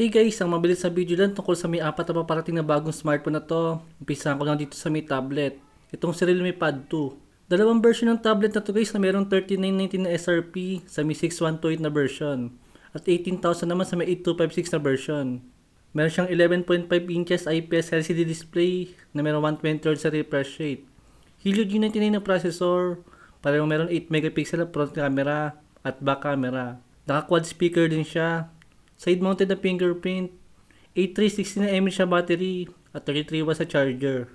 Hey guys, ang mabilis na video lang tungkol sa may apat na paparating na bagong smartphone na to. Umpisahan ko lang dito sa may tablet. Itong si Realme Pad 2. Dalawang version ng tablet na to guys na mayroong 3990 na SRP sa may 6128 na version. At 18,000 naman sa may 8256 na version. Meron siyang 11.5 inches IPS LCD display na mayroong 120 Hz sa refresh rate. Helio G99 na processor, parang meron 8 megapixel na front camera at back camera. Naka quad speaker din siya. Side mounted na fingerprint. 8360 na mAh siya battery at 33 watts sa charger.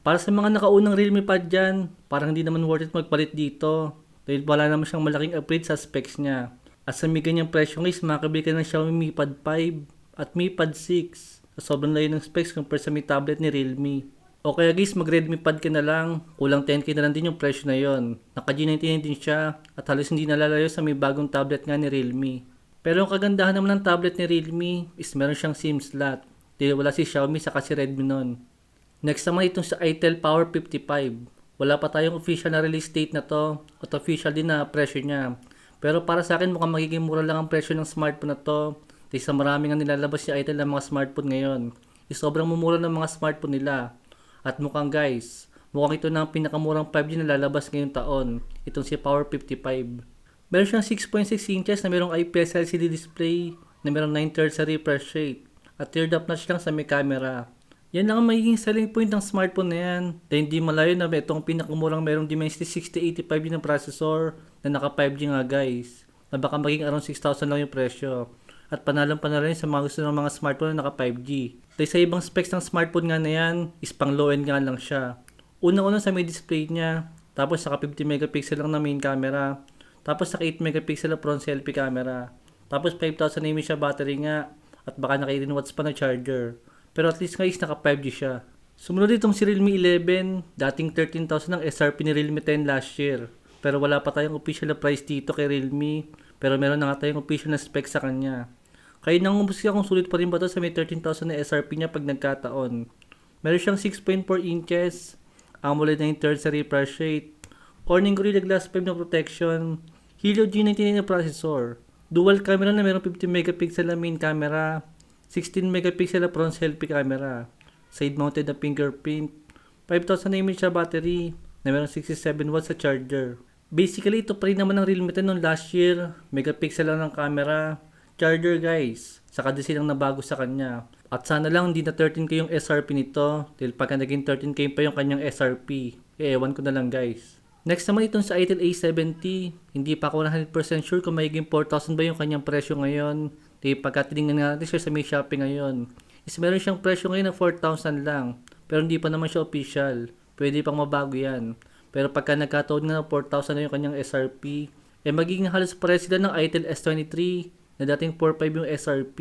Para sa mga nakaunang Realme Pad dyan, parang hindi naman worth it magpalit dito. Dahil wala naman siyang malaking upgrade sa specs niya. At sa may ganyang presyo guys, makakabili ka ng Xiaomi Mi Pad 5 at Mi Pad 6. Sobrang layo ng specs compare sa Mi tablet ni Realme. O kaya guys, mag Redmi Pad ka na lang. Kulang 10k na lang din yung presyo na yon. Naka G99 din siya at halos hindi nalalayo sa may bagong tablet nga ni Realme. Pero ang kagandahan naman ng tablet ni Realme is meron siyang SIM slot. Dahil wala si Xiaomi sa kasi Redmi nun. Next naman itong sa itel Power 55. Wala pa tayong official na release date na to at official din na presyo niya. Pero para sa akin mukhang magiging mura lang ang presyo ng smartphone na to. Dahil sa maraming ang nilalabas si itel ng mga smartphone ngayon. Is sobrang mumura ng mga smartphone nila. At mukhang guys, mukhang ito na ang pinakamurang 5G na lalabas ngayong taon. Itong si Power 55. Meron siyang 6.6 inches na merong IPS LCD display na merong 9 thirds sa refresh rate at tiered up notch lang sa may camera. Yan lang ang magiging selling point ng smartphone na yan. Dahil hindi malayo na itong pinakamurang merong Dimensity 6085 ng processor na naka 5G nga guys. Na baka maging around 6,000 lang yung presyo. At panalang panalo sa mga gusto ng mga smartphone na naka 5G. Dahil sa ibang specs ng smartphone nga na yan, is pang low end nga lang siya. Una-una sa may display niya, tapos naka 50 megapixel lang na main camera, tapos naka 8 megapixel na front selfie camera. Tapos 5,000 mAh battery nga. At baka naka 18 watts pa na charger. Pero at least guys, naka 5G siya. Sumunod itong si Realme 11, dating 13,000 ng SRP ni Realme 10 last year. Pero wala pa tayong official na price dito kay Realme. Pero meron na nga tayong official na spec sa kanya. Kaya nang umusi kung sulit pa rin ba to sa may 13,000 na SRP niya pag nagkataon. Meron siyang 6.4 inches, AMOLED 9 thirds sa refresh rate, Corning Gorilla Glass 5 na protection, Helio G99 na processor. Dual camera na meron 50 megapixel na main camera, 16 megapixel na front selfie camera, side mounted na fingerprint, 5,000 mAh sa battery, na meron 67 watts sa charger. Basically, ito pa rin naman ang Realme 10 noong last year. Megapixel lang ng camera. Charger guys. Saka din lang nabago sa kanya. At sana lang hindi na 13k yung SRP nito. Dahil pagka naging 13k pa yung kanyang SRP. Eh, ewan ko na lang guys. Next naman itong sa Itel A70, hindi pa ako 100% sure kung magiging 4,000 ba yung kanyang presyo ngayon. Di pagka tinignan nga natin siya sa may Shopee ngayon. Is meron siyang presyo ngayon na 4,000 lang. Pero hindi pa naman siya official. Pwede pang mabago yan. Pero pagka nagkataon nga na 4,000 na yung kanyang SRP, eh magiging halos pares sila ng Itel S23 na dating 4,500 yung SRP.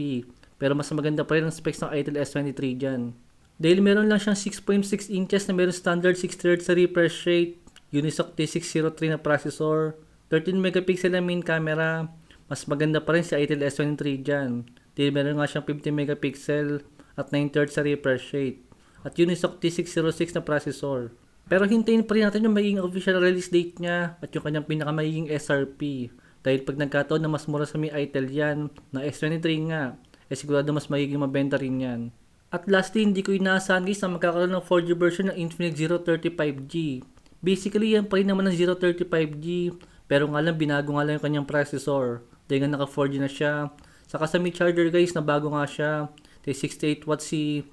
Pero mas maganda pa rin ang specs ng Itel S23 dyan. Dahil meron lang siyang 6.6 inches na meron standard 6 Hz sa refresh rate Unisoc T603 na processor, 13 megapixel na main camera, mas maganda pa rin si Itel S23 dyan. Dahil meron nga siyang 50 megapixel at 9 thirds sa refresh rate. At Unisoc T606 na processor. Pero hintayin pa rin natin yung magiging official release date niya at yung kanyang pinakamagiging SRP. Dahil pag nagkataon na mas mura sa may Itel yan, na S23 nga, eh sigurado mas magiging mabenta rin yan. At lastly, hindi ko inaasahan guys na magkakaroon ng 4G version ng Infinix 035G. Basically, yan pa rin naman ng 035G. Pero nga lang, binago nga lang yung kanyang processor. Dahil nga naka 4G na siya. Saka sa may charger guys, na bago nga siya. Dahil 68 watts si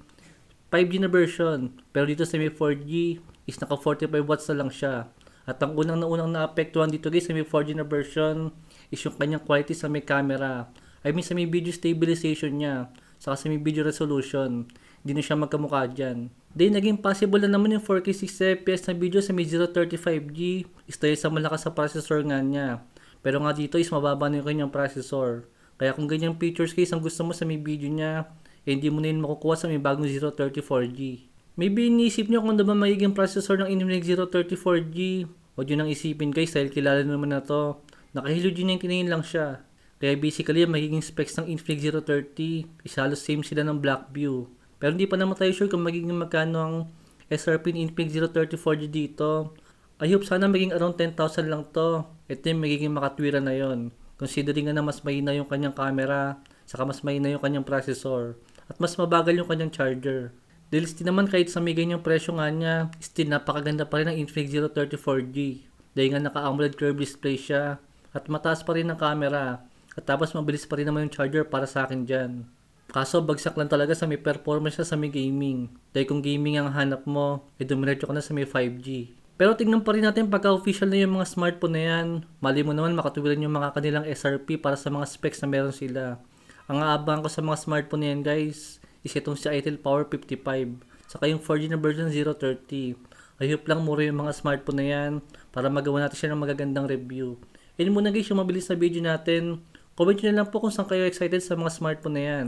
5G na version. Pero dito sa may 4G, is naka 45 watts na lang siya. At ang unang na unang naapektuhan dito guys sa may 4G na version is yung kanyang quality sa may camera. I mean sa may video stabilization niya. Saka sa may video resolution. Hindi na siya magkamukha dyan. Then, naging possible na naman yung 4K 60 FPS na video sa may 035G is sa malakas sa processor nga niya. Pero nga dito is mababa na yung kanyang processor. Kaya kung ganyang features case ang gusto mo sa may video niya, eh, hindi mo na yun makukuha sa may bagong 034G. Maybe iniisip nyo kung ano ba magiging processor ng Infinix 034G. Huwag nyo nang isipin guys dahil kilala naman na to. Naka-Helio G99 lang siya. Kaya basically, magiging specs ng Infinix 030 is halos same sila ng Blackview. Pero hindi pa naman tayo sure kung magiging magkano ang SRP ni Infinix 034G dito. I hope sana maging around 10,000 lang to. Ito yung magiging makatwira na yon. Considering nga na mas mahina yung kanyang camera saka mas mahina yung kanyang processor, at mas mabagal yung kanyang charger. Still naman kahit sa may ganyang presyo nga niya, still napakaganda pa rin ng Infinix Zero 34G. Dahil nga naka-AMOLED curved display siya, at mataas pa rin ang camera, at tapos mabilis pa rin naman yung charger para sa akin dyan. Kaso bagsak lang talaga sa may performance siya sa may gaming. Dahil kung gaming ang hanap mo, eh dumiretso ka na sa may 5G. Pero tingnan pa rin natin pagka official na yung mga smartphone na yan. Mali mo naman makatuwiran yung mga kanilang SRP para sa mga specs na meron sila. Ang aabangan ko sa mga smartphone na yan guys, is itong si Itel Power 55. Saka yung 4G na version 030. Ayop lang mura yung mga smartphone na yan para magawa natin siya ng magagandang review. Yun muna guys yung mabilis na video natin. Comment nyo na lang po kung saan kayo excited sa mga smartphone na yan.